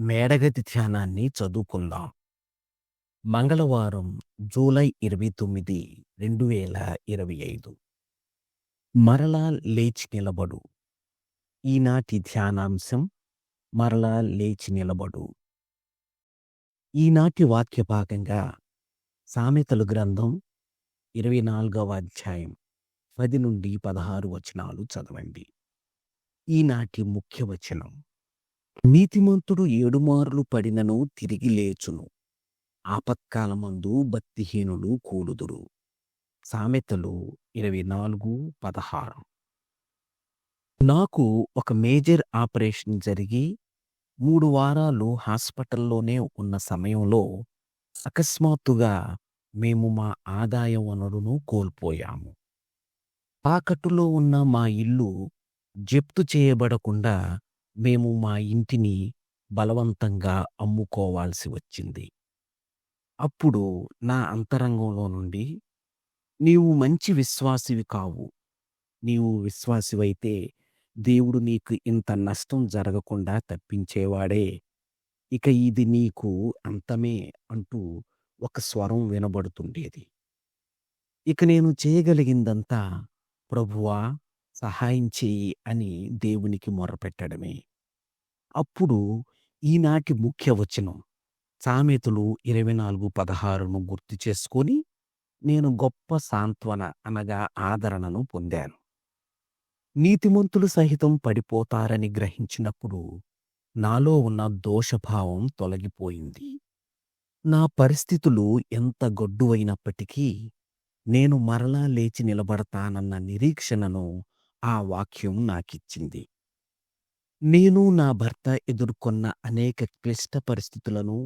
మేడగది ధ్యానాన్ని చదువుకుందాం. మంగళవారం జూలై ఇరవై తొమ్మిది రెండు వేల ఇరవై ఐదు. మరలా లేచి నిలబడు. ఈనాటి ధ్యానాంశం మరలా లేచి నిలబడు. ఈనాటి వాక్య భాగంగా సామెతలు గ్రంథం ఇరవై నాలుగవ అధ్యాయం పది నుండి పదహారు వచనాలు చదవండి. ఈనాటి ముఖ్య వచనం నీతిమంతుడు ఏడుమారులు పడినను తిరిగి లేచును. ఆపత్కాలమందు భక్తిహీనులు కూలుదురు. సామెతలు ఇరవై నాలుగు పదహారు. నాకు ఒక మేజర్ ఆపరేషన్ జరిగి మూడు వారాలు హాస్పిటల్లోనే ఉన్న సమయంలో అకస్మాత్తుగా మేము మా ఆదాయ వనరును కోల్పోయాము. తాకట్టులో ఉన్న మా ఇల్లు జప్తు చేయబడకుండా మేము మా ఇంటిని బలవంతంగా అమ్ముకోవాల్సి వచ్చింది. అప్పుడు నా అంతరంగంలో నుండి నీవు మంచి విశ్వాసివి కావు. నీవు విశ్వాసివైతే దేవుడు నీకు ఇంత నష్టం జరగకుండా తప్పించేవాడే. ఇక ఇది నీకు అంతమే అంటూ ఒక స్వరం వినబడుతుండేది. ఇక నేను చేయగలిగిందంతా ప్రభువా సహాయం చేయి అని దేవునికి మొరపెట్టడమే అప్పుడు ఈనాటి ముఖ్య వచనం. సామెతలు ఇరవై నాలుగు పదహారును గుర్తు చేసుకొని నేను గొప్ప సాంత్వన అనగా ఆదరణను పొందాను. నీతిమంతులు సహితం పడిపోతారని గ్రహించినప్పుడు నాలో ఉన్న దోషభావం తొలగిపోయింది. నా పరిస్థితులు ఎంత గొడ్డువైనప్పటికీ నేను మరలా లేచి నిలబడతానన్న నిరీక్షణను ఆ వాక్యం నాకిచ్చింది. నేను నా భర్త ఎదుర్కొన్న అనేక క్లిష్ట పరిస్థితులను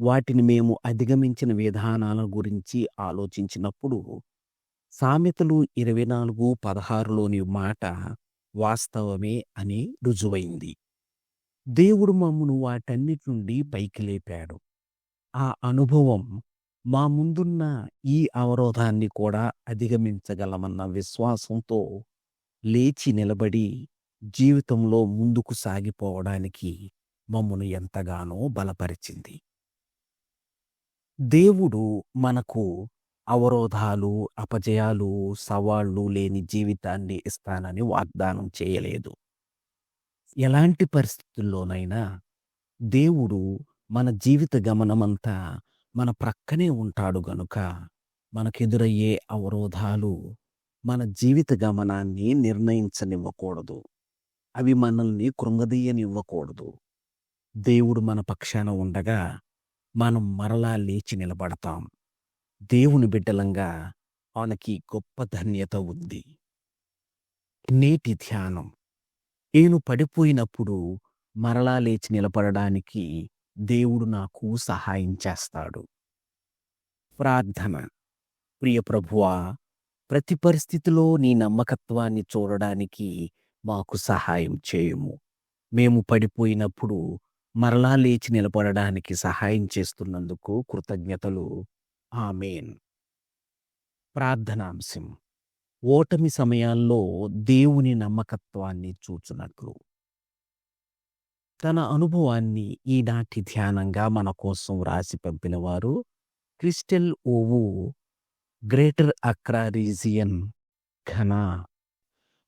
వాటిని మేము అధిగమించిన విధానాల గురించి ఆలోచించినప్పుడు సామెతలు ఇరవై నాలుగు పదహారులోని మాట వాస్తవమే అని రుజువైంది. దేవుడు మమ్మను వాటన్నిటి నుండి పైకి లేపాడు. ఆ అనుభవం మా ముందున్న ఈ అవరోధాన్ని కూడా అధిగమించగలమన్న విశ్వాసంతో లేచి నిలబడి జీవితంలో ముందుకు సాగిపోవడానికి మమ్మను ఎంతగానో బలపరిచింది. దేవుడు మనకు అవరోధాలు అపజయాలు సవాళ్ళు లేని జీవితాన్ని ఇస్తానని వాగ్దానం చేయలేదు. ఎలాంటి పరిస్థితుల్లోనైనా దేవుడు మన జీవిత గమనమంతా మన ప్రక్కనే ఉంటాడు గనుక మనకెదురయ్యే అవరోధాలు మన జీవిత గమనాన్ని నిర్ణయించనివ్వకూడదు. అవి మనల్ని కృంగదీయనివ్వకూడదు. దేవుడు మన పక్షాన ఉండగా మనం మరలా లేచి నిలబడతాం. దేవుని బిడ్డలంగా మనకి గొప్ప ధన్యత ఉంది. నేటి ధ్యానం. నేను పడిపోయినప్పుడు మరలా లేచి నిలబడడానికి దేవుడు నాకు సహాయం చేస్తాడు. ప్రార్థన. ప్రియ ప్రభువా ప్రతి పరిస్థితిలో నీ నమ్మకత్వాన్ని చూడడానికి మాకు సహాయం చేయుము. మేము పడిపోయినప్పుడు మరలా లేచి నిలబడడానికి సహాయం చేస్తున్నందుకు కృతజ్ఞతలు. ఆమెన్. ప్రార్థనాంశం. ఓటమి సమయాల్లో దేవుని నమ్మకత్వాన్ని చూచునట్లు. తన అనుభవాన్ని ఈనాటి ధ్యానంగా మన కోసం రాసి పంపినవారు Crystal Owu Greater Accra Region Ghana